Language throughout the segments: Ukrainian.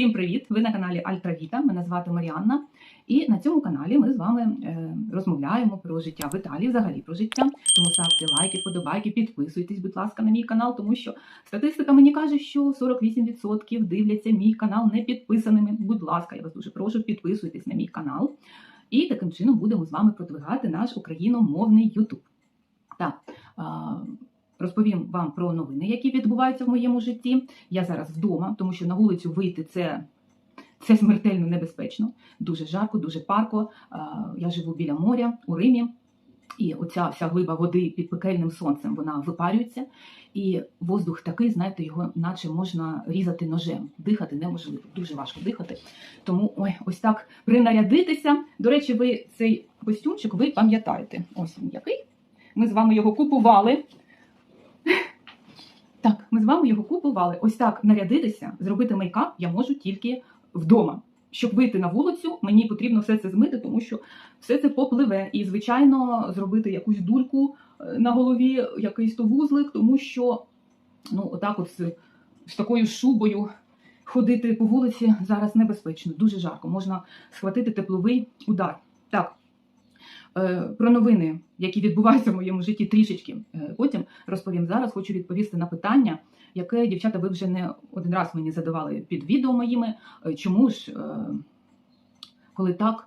всім привіт! Ви на каналі Альтравіта. Мене звати Маріанна. І на цьому каналі ми з вами е, розмовляємо про життя в Італії, взагалі про життя. Тому ставте лайки, подобайки, підписуйтесь, будь ласка, на мій канал, тому що статистика мені каже, що 48% дивляться мій канал не підписаними. Будь ласка, я вас дуже прошу, підписуйтесь на мій канал. І таким чином будемо з вами продвигати наш україномовний Ютуб. Так. Розповім вам про новини, які відбуваються в моєму житті. Я зараз вдома, тому що на вулицю вийти це, це смертельно небезпечно. Дуже жарко, дуже парко. Я живу біля моря у Римі, і оця вся глиба води під пекельним сонцем вона випарюється. І воздух такий, знаєте, його наче можна різати ножем. Дихати неможливо, дуже важко дихати. Тому ой, ось так принарядитися. До речі, ви цей костюмчик ви пам'ятаєте. Ось він який. Ми з вами його купували. Так, ми з вами його купували. Ось так нарядитися, зробити мейкап я можу тільки вдома. Щоб вийти на вулицю, мені потрібно все це змити, тому що все це попливе. І, звичайно, зробити якусь дульку е, на голові, якийсь то вузлик, тому що ну, отак, от з, з такою шубою ходити по вулиці зараз небезпечно, дуже жарко. Можна схватити тепловий удар. Так. Е, Про новини, які відбуваються в моєму житті, трішечки е, потім розповім. Зараз хочу відповісти на питання, яке дівчата ви вже не один раз мені задавали під відео моїми. Е, Чому ж, коли так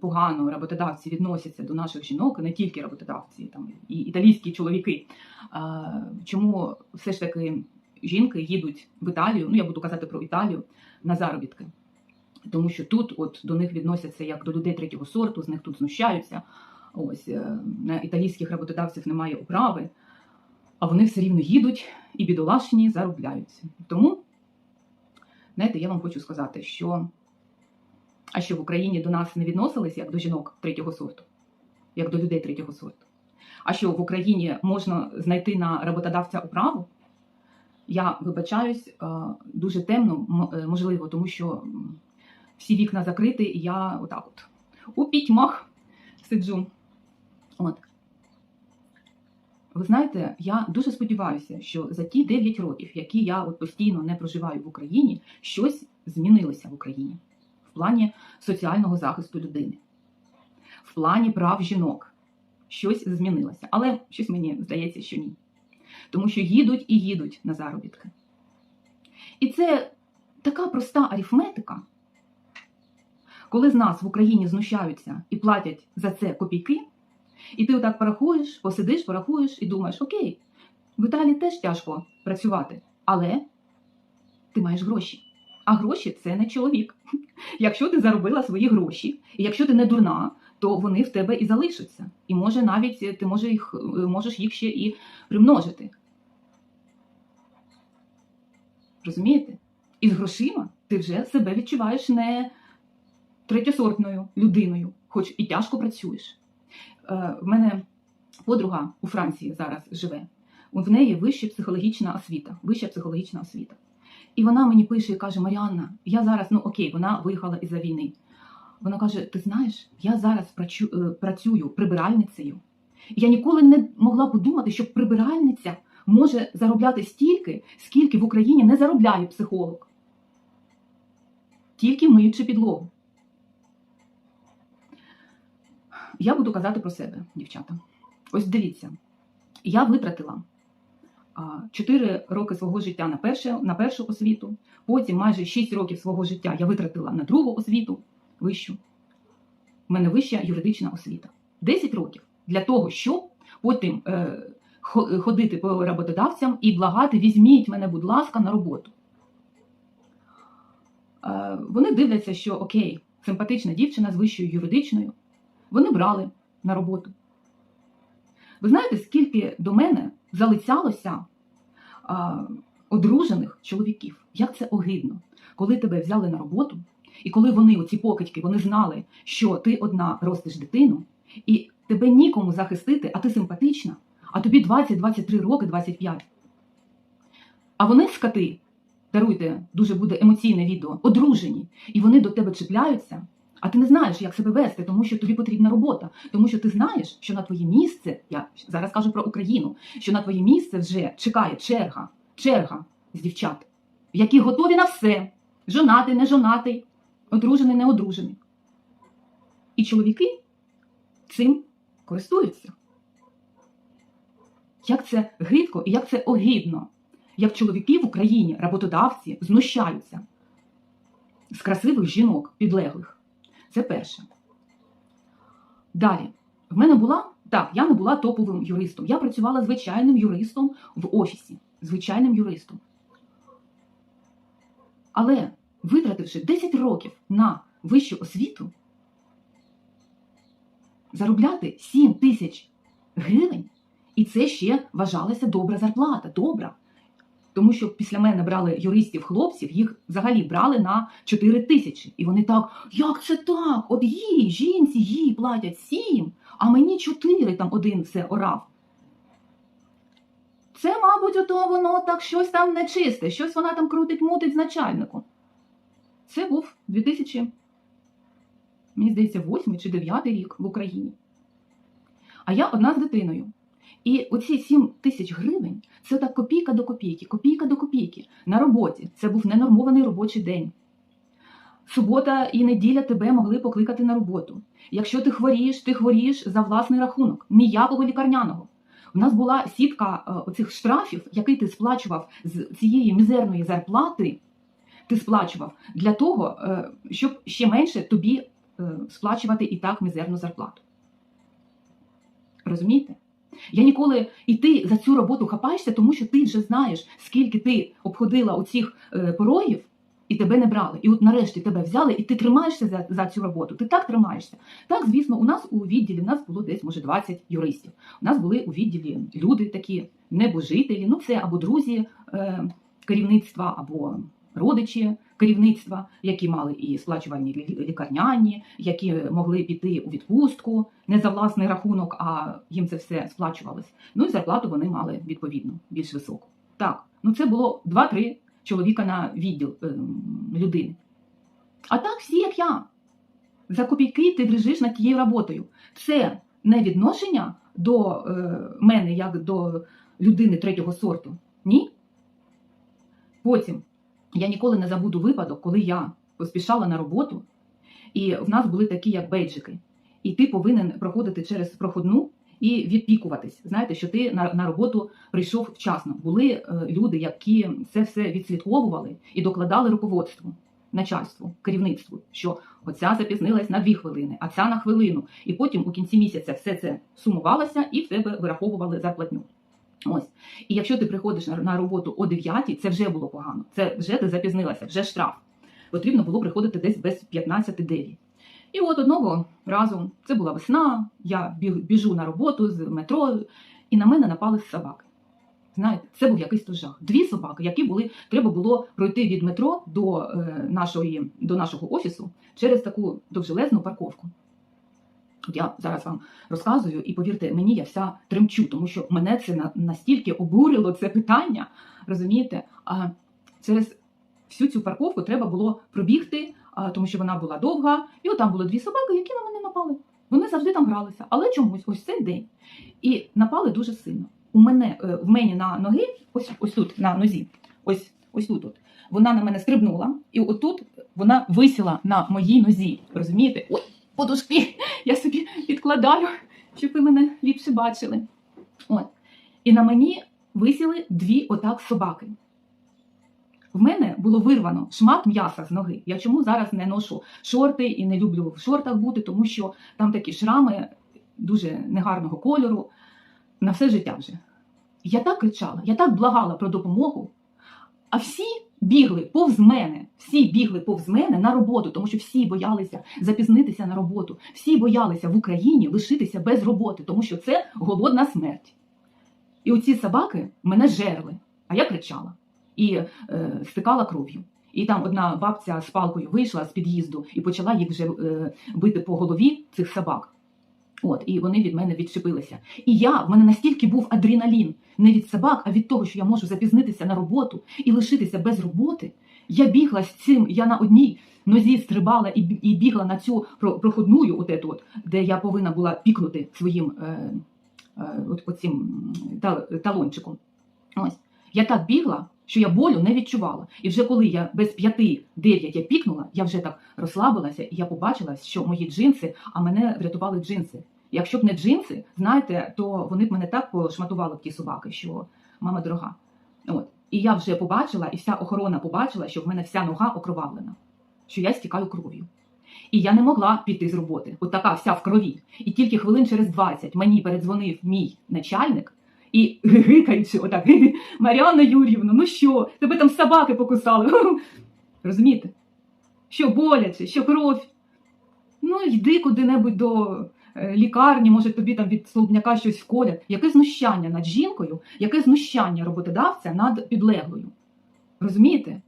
погано роботодавці відносяться до наших жінок, не тільки роботодавці, там і італійські чоловіки, чому все ж таки жінки їдуть в Італію? Ну я буду казати про Італію на заробітки. Тому що тут от до них відносяться як до людей третього сорту, з них тут знущаються. Ось е, на італійських роботодавців немає управи, а вони все рівно їдуть і бідолашні заробляються. Тому, знаєте, я вам хочу сказати, що а що в Україні до нас не відносились як до жінок третього сорту, як до людей третього сорту. А що в Україні можна знайти на роботодавця управу? Я вибачаюсь е, дуже темно, е, можливо, тому що всі вікна закриті, і я отак от у пітьмах сиджу. От. Ви знаєте, я дуже сподіваюся, що за ті 9 років, які я от постійно не проживаю в Україні, щось змінилося в Україні в плані соціального захисту людини, в плані прав жінок. Щось змінилося. Але щось мені здається, що ні. Тому що їдуть і їдуть на заробітки. І це така проста арифметика, коли з нас в Україні знущаються і платять за це копійки, і ти отак порахуєш, посидиш, порахуєш і думаєш, окей, в Італії теж тяжко працювати, але ти маєш гроші. А гроші це не чоловік. Якщо ти заробила свої гроші, і якщо ти не дурна, то вони в тебе і залишаться. І може навіть ти може їх, можеш їх ще і примножити. Розумієте? І з грошима ти вже себе відчуваєш не третьосортною людиною, хоч і тяжко працюєш. Е, В мене подруга у Франції зараз живе. В неї вища психологічна освіта. Вища психологічна освіта. І вона мені пише і каже: Маріанна, я зараз, ну окей, вона виїхала із-за війни. Вона каже: Ти знаєш, я зараз е, працюю прибиральницею. Я ніколи не могла подумати, що прибиральниця може заробляти стільки, скільки в Україні не заробляє психолог. Тільки миючи підлогу. Я буду казати про себе, дівчата. Ось дивіться, я витратила 4 роки свого життя на, перше, на першу освіту, потім майже 6 років свого життя я витратила на другу освіту вищу. У мене вища юридична освіта. 10 років для того, щоб потім е, ходити по роботодавцям і благати, візьміть мене, будь ласка, на роботу. Е, вони дивляться, що окей, симпатична дівчина з вищою юридичною. Вони брали на роботу. Ви знаєте, скільки до мене залицялося а, одружених чоловіків? Як це огидно, коли тебе взяли на роботу, і коли вони, оці покидьки, вони знали, що ти одна ростиш дитину, і тебе нікому захистити, а ти симпатична, а тобі 20, 23 роки, 25. А вони скати, даруйте, дуже буде емоційне відео, одружені, і вони до тебе чіпляються. А ти не знаєш, як себе вести, тому що тобі потрібна робота, тому що ти знаєш, що на твоє місце, я зараз кажу про Україну, що на твоє місце вже чекає черга, черга з дівчат, які готові на все, жонатий, не жонатий, одружений, не одружений. І чоловіки цим користуються. Як це гидко і як це огидно, як чоловіки в Україні, роботодавці, знущаються з красивих жінок, підлеглих. Це перше. Далі, в мене була, так, я не була топовим юристом. Я працювала звичайним юристом в офісі, звичайним юристом. Але витративши 10 років на вищу освіту, заробляти 7 тисяч гривень, і це ще вважалася добра зарплата. Добра. Тому що після мене брали юристів хлопців, їх взагалі брали на 4 тисячі. І вони так, як це так? От їй, жінці, їй платять 7, а мені 4, там один все орав. Це, мабуть, ото воно так щось там нечисте, щось вона там крутить, мутить з начальником. Це був 2000, мені здається, 8 чи 9 рік в Україні. А я одна з дитиною. І оці 7 тисяч гривень це так копійка до копійки, копійка до копійки. На роботі це був ненормований робочий день. Субота і неділя тебе могли покликати на роботу. Якщо ти хворієш, ти хворієш за власний рахунок, ніякого лікарняного. У нас була сітка е, оцих штрафів, який ти сплачував з цієї мізерної зарплати, ти сплачував для того, е, щоб ще менше тобі е, сплачувати і так мізерну зарплату. Розумієте? Я ніколи і ти за цю роботу хапаєшся, тому що ти вже знаєш, скільки ти обходила оцих е, порогів, і тебе не брали. І от нарешті тебе взяли, і ти тримаєшся за, за цю роботу. Ти так тримаєшся. Так, звісно, у нас у відділі в нас було десь, може, 20 юристів. У нас були у відділі люди такі небожителі, ну це або друзі е, керівництва, або родичі керівництва, які мали і сплачувальні лі- лікарняні, які могли піти у відпустку не за власний рахунок, а їм це все сплачувалось. Ну і зарплату вони мали відповідно більш високу. Так, ну це було 2-3 чоловіка на відділ ем, людини. А так всі, як я. За копійки ти дрижиш над тією роботою. Це не відношення до е, мене як до людини третього сорту. Ні. Потім я ніколи не забуду випадок, коли я поспішала на роботу, і в нас були такі, як бейджики. І ти повинен проходити через проходну і відпікуватись. Знаєте, що ти на, на роботу прийшов вчасно. Були е, люди, які це все відслідковували і докладали руководству, начальству, керівництву, що оця запізнилась на дві хвилини, а ця на хвилину. І потім у кінці місяця все це сумувалося і в тебе вираховували зарплатню. Ось. І якщо ти приходиш на, роботу о 9, це вже було погано. Це вже ти запізнилася, вже штраф. Потрібно було приходити десь без 15-9. І от одного разу, це була весна, я біжу на роботу з метро, і на мене напали собаки. Знаєте, це був якийсь то жах. Дві собаки, які були, треба було пройти від метро до, е, нашої, до нашого офісу через таку довжелезну парковку. От я зараз вам розказую, і повірте, мені я вся тремчу, тому що мене це настільки обурило це питання. Розумієте? А через всю цю парковку треба було пробігти, тому що вона була довга, і от там було дві собаки, які на мене напали. Вони завжди там гралися, але чомусь ось цей день. І напали дуже сильно. У мене е, в мені на ноги, ось ось тут на нозі, ось ось тут. От, вона на мене стрибнула, і отут вона висіла на моїй нозі. Розумієте? Ой, подушки я собі підкладаю, щоб ви мене ліпше бачили. От. І на мені висіли дві отак собаки. В мене було вирвано шмат м'яса з ноги. Я чому зараз не ношу шорти і не люблю в шортах бути, тому що там такі шрами дуже негарного кольору на все життя вже. Я так кричала, я так благала про допомогу, а всі бігли повз мене, всі бігли повз мене на роботу, тому що всі боялися запізнитися на роботу, всі боялися в Україні лишитися без роботи, тому що це голодна смерть. І оці собаки мене жерли, а я кричала і е, стикала кров'ю. І там одна бабця з палкою вийшла з під'їзду і почала їх вже е, бити по голові цих собак. От, і вони від мене відчепилися. І я, в мене настільки був адреналін не від собак, а від того, що я можу запізнитися на роботу і лишитися без роботи. Я бігла з цим, я на одній нозі стрибала і, і бігла на цю про- проходную, от ету от, де я повинна була пікнути своїм е, е, от, оцім м, та- талончиком. Ось. Я так бігла, що я болю не відчувала. І вже коли я без п'яти дев'ять я пікнула, я вже так розслабилася, і я побачила, що мої джинси, а мене врятували джинси. Якщо б не джинси, знаєте, то вони б мене так пошматували б ті собаки, що мама дорога. От. І я вже побачила, і вся охорона побачила, що в мене вся нога окровавлена, що я стікаю кров'ю. І я не могла піти з роботи, от така вся в крові. І тільки хвилин через 20 мені передзвонив мій начальник і гикаючи, отак, Маріанна Юрівна, ну що, тебе там собаки покусали. Розумієте? Що боляче, що кров. Ну, йди куди-небудь до е, лікарні, може тобі там від столбняка щось вколять. Яке знущання над жінкою, яке знущання роботодавця над підлеглою. Розумієте?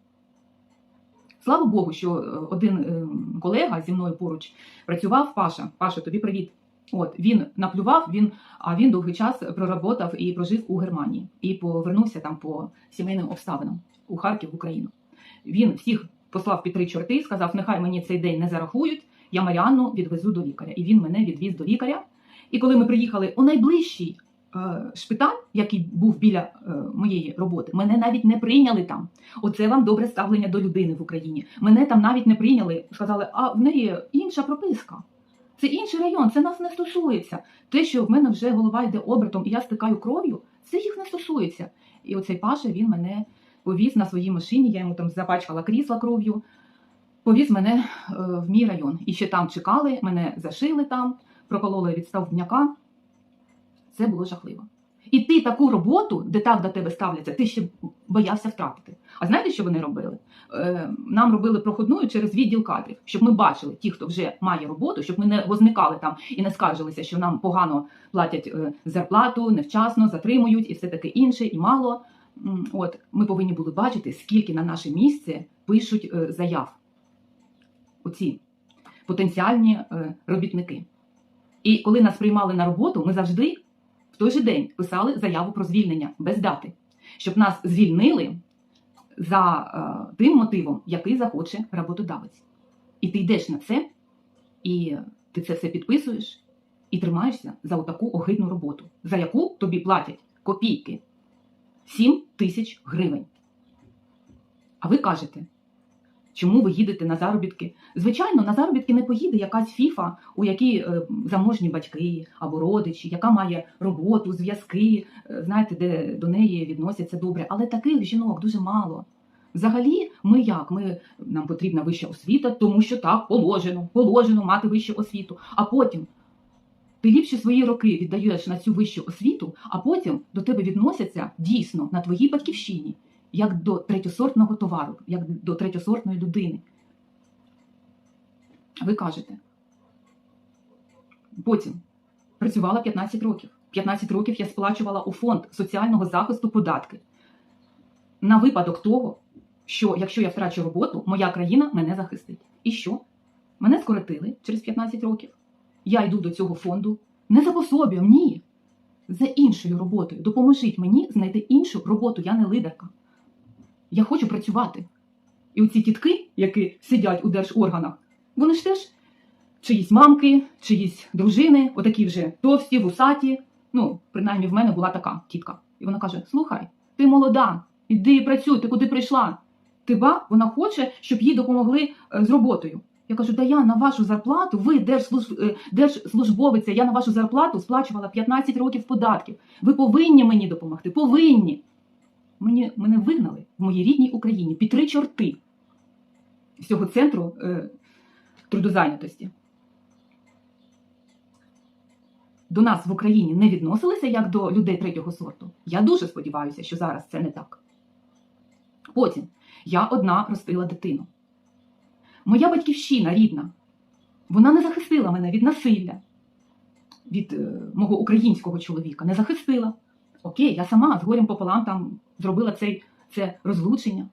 Слава Богу, що е, один е, колега зі мною поруч працював, Паша. Паша, тобі привіт. От він наплював, він, а він довгий час проработав і прожив у Германії і повернувся там по сімейним обставинам у Харків, в Україну. Він всіх послав під три чорти, сказав, нехай мені цей день не зарахують, я Маріанну відвезу до лікаря. І він мене відвіз до лікаря. І коли ми приїхали у найближчий е, шпиталь, який був біля е, моєї роботи, мене навіть не прийняли там. Оце вам добре ставлення до людини в Україні. Мене там навіть не прийняли. Сказали, а в неї інша прописка. Це інший район, це нас не стосується. Те, що в мене вже голова йде обертом, і я стикаю кров'ю, це їх не стосується. І оцей Паша він мене повіз на своїй машині, я йому там запачкала крісла кров'ю, повіз мене е, в мій район. І ще там чекали, мене зашили там, прокололи від стовбняка. Це було жахливо. І ти таку роботу, де так до тебе ставляться, ти ще боявся втратити. А знаєте, що вони робили? Е, Нам робили проходною через відділ кадрів, щоб ми бачили ті, хто вже має роботу, щоб ми не возникали там і не скаржилися, що нам погано платять е, зарплату, невчасно затримують і все таке інше, і мало. От ми повинні були бачити, скільки на наше місце пишуть е, заяв. Оці потенціальні робітники. І коли нас приймали на роботу, ми завжди в той же день писали заяву про звільнення без дати, щоб нас звільнили за е, тим мотивом, який захоче роботодавець. І ти йдеш на це, і ти це все підписуєш і тримаєшся за отаку огидну роботу, за яку тобі платять копійки 7 тисяч гривень. А ви кажете, чому ви їдете на заробітки? Звичайно, на заробітки не поїде якась фіфа, у якій е, заможні батьки або родичі, яка має роботу, зв'язки, е, знаєте, де до неї відносяться добре. Але таких жінок дуже мало. Взагалі, ми як? Ми, нам потрібна вища освіта, тому що так положено, положено мати вищу освіту. А потім ти ліпші свої роки віддаєш на цю вищу освіту, а потім до тебе відносяться дійсно на твоїй батьківщині, як до третьосортного товару, як до третьосортної людини. Ви кажете. Потім працювала 15 років. 15 років я сплачувала у фонд соціального захисту податки на випадок того, що якщо я втрачу роботу, моя країна мене захистить. І що? Мене скоротили через 15 років. Я йду до цього фонду не за пособієм, ні. За іншою роботою. Допоможіть мені знайти іншу роботу, я не лидерка. Я хочу працювати. І оці тітки, які сидять у держорганах, вони ж теж чиїсь мамки, чиїсь дружини, отакі вже товсті, вусаті. Ну, принаймні, в мене була така тітка. І вона каже: Слухай, ти молода, іди і працюй, ти куди прийшла? Ти ба, вона хоче, щоб їй допомогли е, з роботою. Я кажу, да я на вашу зарплату, ви держслуж... е, держслужбовиця, я на вашу зарплату сплачувала 15 років податків. Ви повинні мені допомогти, повинні. Мені, мене вигнали в моїй рідній Україні під три чорти з цього центру е, трудозайнятості. До нас в Україні не відносилися як до людей третього сорту. Я дуже сподіваюся, що зараз це не так. Потім я одна ростила дитину. Моя батьківщина рідна, вона не захистила мене від насилля, від е, мого українського чоловіка. Не захистила. Окей, я сама з горем пополам там зробила цей, це розлучення.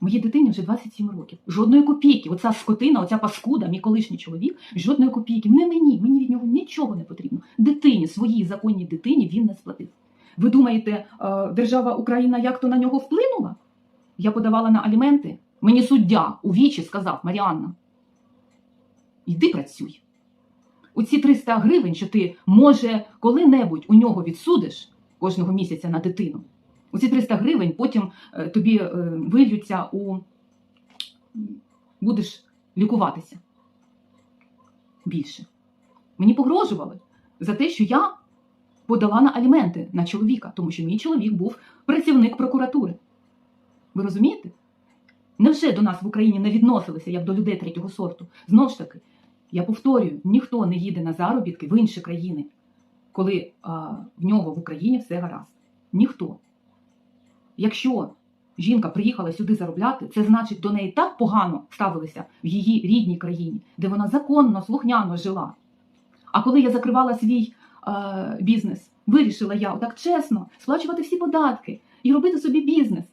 Моїй дитині вже 27 років. Жодної копійки. Оця скотина, оця паскуда, мій колишній чоловік, жодної копійки. Не мені, мені від нього нічого не потрібно. Дитині, своїй законній дитині він не сплатив. Ви думаєте, е, держава Україна як то на нього вплинула? Я подавала на аліменти. Мені суддя у вічі сказав Маріанна. Йди працюй. Оці 300 гривень, що ти, може, коли-небудь у нього відсудиш кожного місяця на дитину, Оці 300 гривень потім е, тобі е, вильються у будеш лікуватися більше. Мені погрожували за те, що я подала на аліменти на чоловіка, тому що мій чоловік був працівник прокуратури. Ви розумієте? Невже до нас в Україні не відносилися як до людей третього сорту? Знову ж таки, я повторюю, ніхто не їде на заробітки в інші країни, коли а, в нього в Україні все гаразд. Ніхто. Якщо жінка приїхала сюди заробляти, це значить до неї так погано ставилися в її рідній країні, де вона законно, слухняно жила. А коли я закривала свій е, бізнес, вирішила я отак чесно сплачувати всі податки і робити собі бізнес.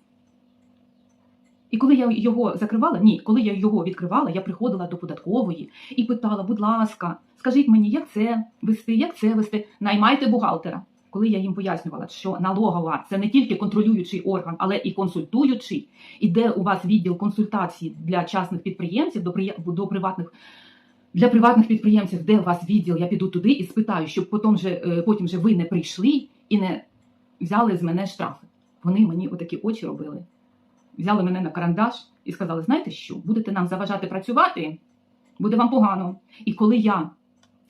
І коли я його закривала, ні, коли я його відкривала, я приходила до податкової і питала, будь ласка, скажіть мені, як це вести, як це вести, наймайте бухгалтера. Коли я їм пояснювала, що налогова це не тільки контролюючий орган, але і консультуючий, і де у вас відділ консультацій для частних підприємців, до, прия- до приватних. Для приватних підприємців, де у вас відділ, я піду туди і спитаю, щоб потім же, е, потім же ви не прийшли і не взяли з мене штрафи. Вони мені отакі очі робили. Взяли мене на карандаш і сказали: знаєте що, будете нам заважати працювати, буде вам погано. І коли я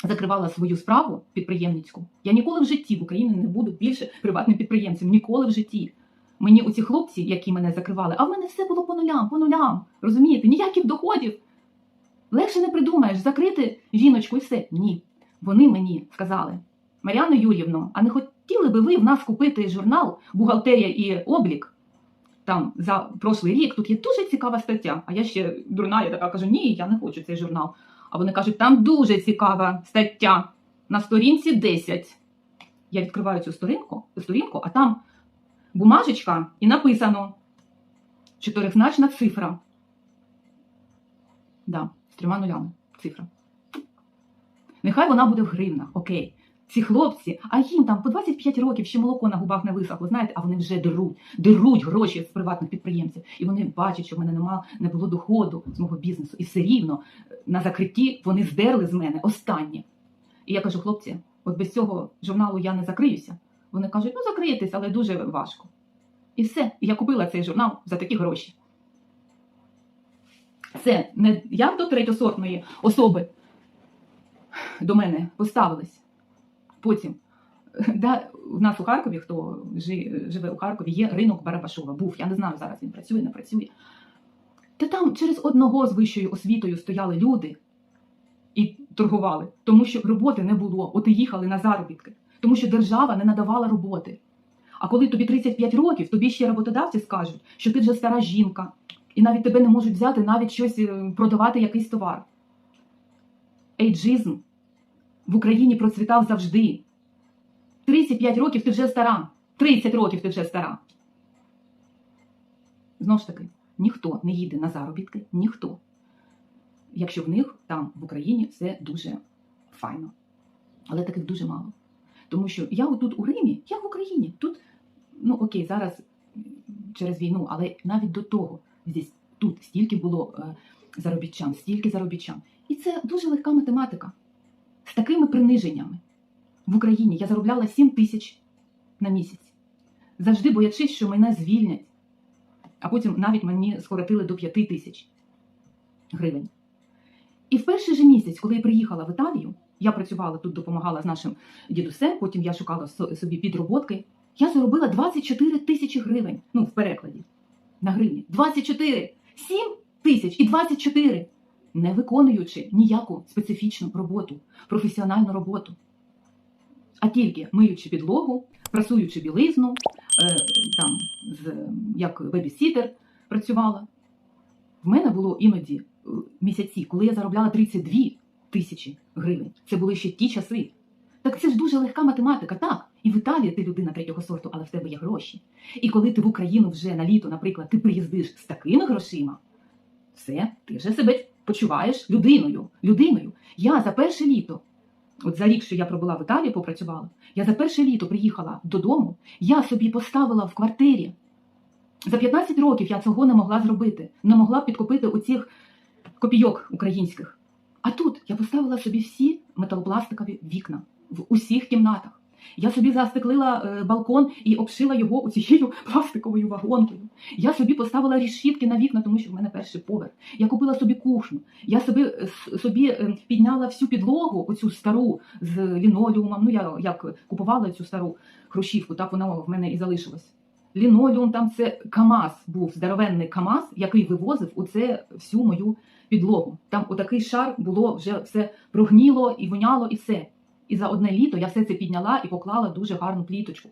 закривала свою справу підприємницьку, я ніколи в житті в Україні не буду більше приватним підприємцем. Ніколи в житті. Мені оці хлопці, які мене закривали, а в мене все було по нулям, по нулям. Розумієте, ніяких доходів. Легше не придумаєш, закрити жіночку і все. Ні. Вони мені сказали, Мар'яно Юрівно, а не хотіли би ви в нас купити журнал Бухгалтерія і облік? Там за прошлий рік тут є дуже цікава стаття. А я ще дурна, я така кажу, ні, я не хочу цей журнал. А вони кажуть, там дуже цікава стаття на сторінці 10. Я відкриваю цю сторінку, сторінку, а там бумажечка і написано чотиризначна цифра. Да, з трьома нулями цифра. Нехай вона буде в гривнах, окей. Ці хлопці, а їм там по 25 років ще молоко на губах не висохло, знаєте, а вони вже деруть, деруть гроші з приватних підприємців. І вони бачать, що в мене нема, не було доходу з мого бізнесу. І все рівно на закритті вони здерли з мене останнє. І я кажу, хлопці, от без цього журналу я не закриюся. Вони кажуть, ну закриєтесь, але дуже важко. І все. І я купила цей журнал за такі гроші. Це не як до третьосортної особи до мене поставились. Потім, да, у нас у Харкові, хто живе у Харкові, є ринок Барабашова. Був, я не знаю, зараз він працює, не працює. Та там через одного з вищою освітою стояли люди і торгували, тому що роботи не було, от і їхали на заробітки, тому що держава не надавала роботи. А коли тобі 35 років, тобі ще роботодавці скажуть, що ти вже стара жінка, і навіть тебе не можуть взяти навіть щось е, продавати якийсь товар. Ейджизм в Україні процвітав завжди. 35 років ти вже стара. 30 років ти вже стара. Знову ж таки, ніхто не їде на заробітки, ніхто. Якщо в них там в Україні все дуже файно. Але таких дуже мало. Тому що я отут у Римі, я в Україні. Тут, ну окей, зараз через війну, але навіть до того, здесь, тут стільки було е, заробітчан, стільки заробітчан. І це дуже легка математика. З такими приниженнями в Україні я заробляла 7 тисяч на місяць. Завжди боячись, що мене звільнять. А потім навіть мені скоротили до 5 тисяч гривень. І в перший же місяць, коли я приїхала в Італію, я працювала тут, допомагала з нашим дідусем, потім я шукала собі підроботки. Я заробила 24 тисячі гривень. Ну, в перекладі на гривні. 24! 7 тисяч і 24! Не виконуючи ніяку специфічну роботу, професіональну роботу, а тільки миючи підлогу, прасуючи білизну, е, там, з, як бебісітер працювала. В мене було іноді е, місяці, коли я заробляла 32 тисячі гривень. Це були ще ті часи. Так це ж дуже легка математика, так. І в Італії ти людина третього сорту, але в тебе є гроші. І коли ти в Україну вже на літо, наприклад, ти приїздиш з такими грошима, все, ти вже себе почуваєш людиною. людиною. Я за перше літо, от за рік, що я пробула в Італії, попрацювала, я за перше літо приїхала додому, я собі поставила в квартирі. За 15 років я цього не могла зробити, не могла підкупити оцих копійок українських. А тут я поставила собі всі металопластикові вікна в усіх кімнатах. Я собі застеклила е, балкон і обшила його цією пластиковою вагонкою. Я собі поставила рішітки на вікна, тому що в мене перший поверх. Я купила собі кухню. Я собі, е, собі е, підняла всю підлогу, оцю стару з лінолеумом. Ну я як купувала цю стару хрущівку, так вона в мене і залишилась. Лінолеум там це КАМАЗ був здоровенний КАМАЗ, який вивозив оце всю мою підлогу. Там отакий шар було вже все прогніло і воняло, і все. І за одне літо я все це підняла і поклала дуже гарну пліточку.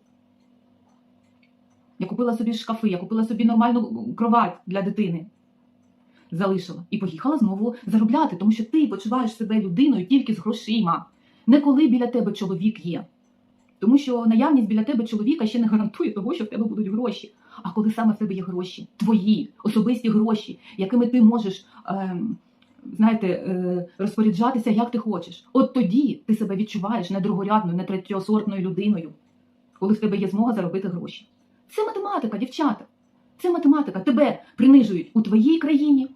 Я купила собі шкафи, я купила собі нормальну кровать для дитини. Залишила і поїхала знову заробляти, тому що ти почуваєш себе людиною тільки з грошима, не коли біля тебе чоловік є. Тому що наявність біля тебе чоловіка ще не гарантує того, що в тебе будуть гроші. А коли саме в тебе є гроші, твої особисті гроші, якими ти можеш ем, знаєте, е, розпоряджатися як ти хочеш. От тоді ти себе відчуваєш не другорядною, не третьосортною людиною, коли в тебе є змога заробити гроші. Це математика, дівчата. Це математика. Тебе принижують у твоїй країні.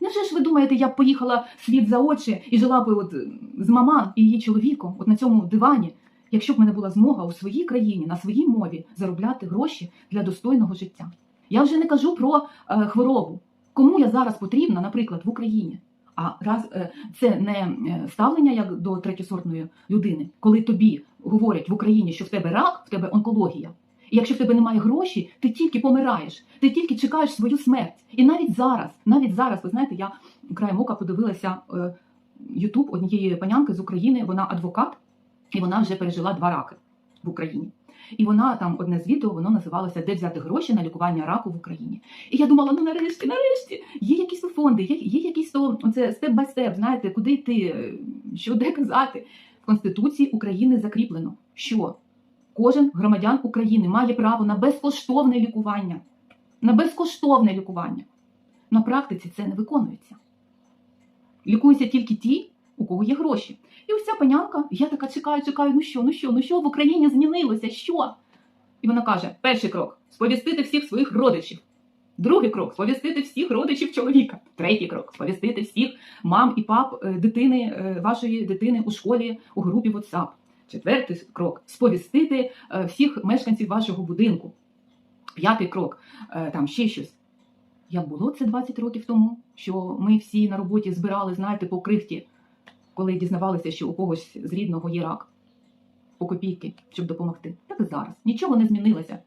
Невже ж ви думаєте, я б поїхала світ за очі і жила б от з маман і її чоловіком, от на цьому дивані, якщо б мене була змога у своїй країні, на своїй мові заробляти гроші для достойного життя? Я вже не кажу про е, хворобу. Кому я зараз потрібна, наприклад, в Україні? А раз е, це не е, ставлення як до третьосортної людини, коли тобі говорять в Україні, що в тебе рак, в тебе онкологія. І якщо в тебе немає грошей, ти тільки помираєш, ти тільки чекаєш свою смерть. І навіть зараз, навіть зараз, ви знаєте, я краєм ока подивилася е, Ютуб однієї панянки з України, вона адвокат, і вона вже пережила два раки в Україні. І вона там одне з відео воно називалося Де взяти гроші на лікування раку в Україні. І я думала, ну нарешті, нарешті, є якісь фонди, є, є якісь то оце степ бай степ, знаєте, куди йти, е, що де казати. В Конституції України закріплено, що кожен громадян України має право на безкоштовне лікування. На безкоштовне лікування. На практиці це не виконується. Лікуються тільки ті, у кого є гроші. І ось ця панянка, я така чекаю, чекаю, ну що, ну що, ну що в Україні змінилося? Що? І вона каже: перший крок сповістити всіх своїх родичів. Другий крок сповістити всіх родичів чоловіка. Третій крок сповістити всіх мам і пап е, дитини, е, вашої дитини у школі у групі WhatsApp. Четвертий крок сповістити е, всіх мешканців вашого будинку. П'ятий крок там ще щось. Як було це 20 років тому, що ми всі на роботі збирали, знаєте, по крихті, коли дізнавалися, що у когось з рідного є рак по копійки, щоб допомогти. Так і зараз. Нічого не змінилося.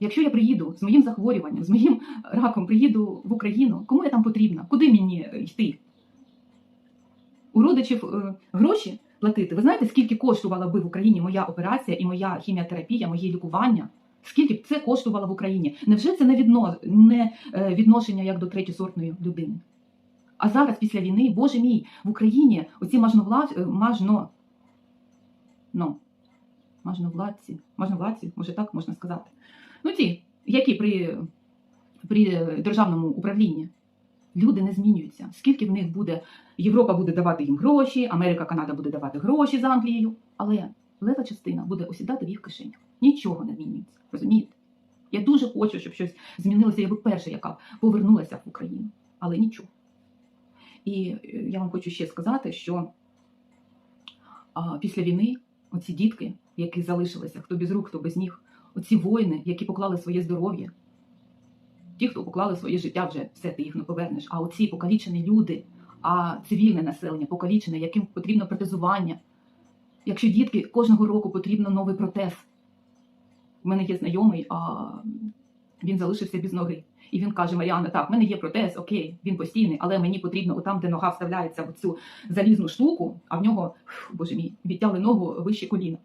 Якщо я приїду з моїм захворюванням, з моїм раком, приїду в Україну, кому я там потрібна? Куди мені йти? У родичів е, гроші платити. Ви знаєте, скільки коштувала би в Україні моя операція і моя хіміотерапія, моє лікування? Скільки б це коштувало в Україні? Невже це не, е, відношення як до третьосортної людини? А зараз, після війни, Боже мій, в Україні оці мажновлад, е, мажно, ну, мажновладці, мажновладці, може так можна сказати. Ну, ті, які при, при державному управлінні люди не змінюються. Скільки в них буде, Європа буде давати їм гроші, Америка, Канада буде давати гроші з Англією, але лева частина буде осідати в їх кишенях. Нічого не змінюється. Розумієте? Я дуже хочу, щоб щось змінилося. Я би перша, яка повернулася в Україну, але нічого. І е, я вам хочу ще сказати, що після війни оці дітки, які залишилися, хто без рук, хто без ніг, оці воїни, які поклали своє здоров'я, ті, хто поклали своє життя, вже все, ти їх не повернеш. А оці покалічені люди, а цивільне населення, покалічене, яким потрібно протезування. Якщо дітки кожного року потрібно новий протез. У мене є знайомий, а він залишився без ноги. І він каже: Маріана, так, в мене є протез, окей, він постійний, але мені потрібно отам, де нога вставляється в цю залізну штуку, а в нього, боже мій, відтяли ногу вище коліна.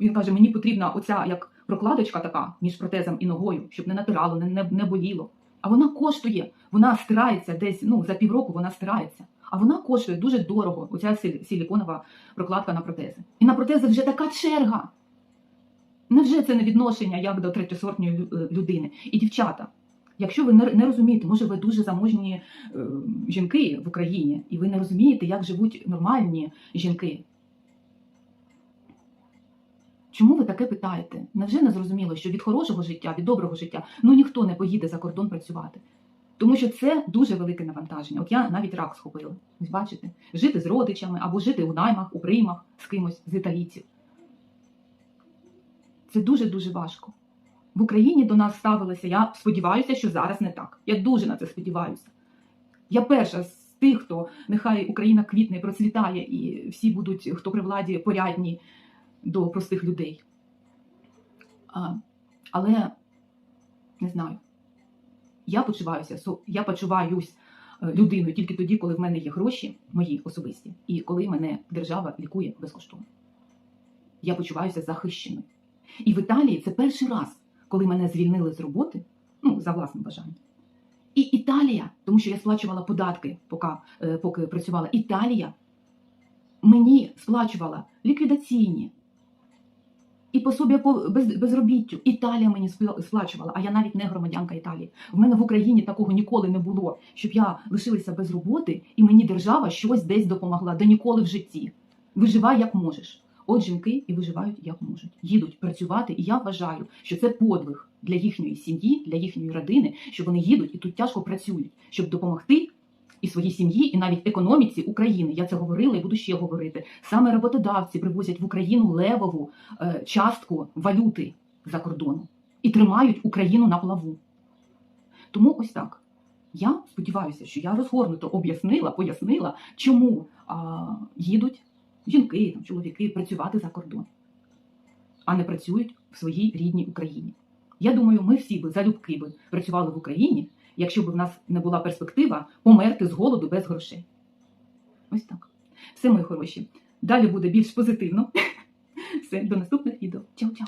Він каже: мені потрібна оця як прокладочка така між протезом і ногою, щоб не натирало, не, не, не боліло. А вона коштує, вона стирається десь, ну за півроку вона стирається. А вона коштує дуже дорого, оця силі- силіконова прокладка на протези. І на протези вже така черга. Невже це не відношення як до третьосортної е, людини? І дівчата, якщо ви не не розумієте, може ви дуже заможні е, жінки в Україні, і ви не розумієте, як живуть нормальні жінки. Чому ви таке питаєте? Невже не зрозуміло, що від хорошого життя, від доброго життя, ну ніхто не поїде за кордон працювати? Тому що це дуже велике навантаження. От я навіть рак схопила. Бачите, жити з родичами або жити у наймах, у приймах з кимось з італійців. Це дуже-дуже важко. В Україні до нас ставилося, я сподіваюся, що зараз не так. Я дуже на це сподіваюся. Я перша з тих, хто нехай Україна квітне, процвітає, і всі будуть, хто при владі, порядні до простих людей. А, але не знаю. Я почуваюся, я почуваюсь е, людиною тільки тоді, коли в мене є гроші, мої особисті, і коли мене держава лікує безкоштовно. Я почуваюся захищеною. І в Італії це перший раз, коли мене звільнили з роботи, ну, за власним бажанням. І Італія, тому що я сплачувала податки, поки, е, поки працювала. Італія мені сплачувала ліквідаційні і пособі по без, безробіттю. Італія мені сплачувала, а я навіть не громадянка Італії. В мене в Україні такого ніколи не було, щоб я лишилася без роботи, і мені держава щось десь допомогла. Да ніколи в житті. Виживай як можеш. От жінки і виживають як можуть. Їдуть працювати, і я вважаю, що це подвиг для їхньої сім'ї, для їхньої родини, що вони їдуть і тут тяжко працюють, щоб допомогти і своїй сім'ї, і навіть економіці України. Я це говорила і буду ще говорити. Саме роботодавці привозять в Україну левову е, частку валюти за кордону і тримають Україну на плаву. Тому ось так. Я сподіваюся, що я розгорнуто об'яснила, пояснила, чому а, їдуть жінки, там, чоловіки працювати за кордон, а не працюють в своїй рідній Україні. Я думаю, ми всі би залюбки би працювали в Україні, якщо б в нас не була перспектива померти з голоду без грошей. Ось так. Все, мої хороші. Далі буде більш позитивно. Все, до наступних відео. Чао-чао.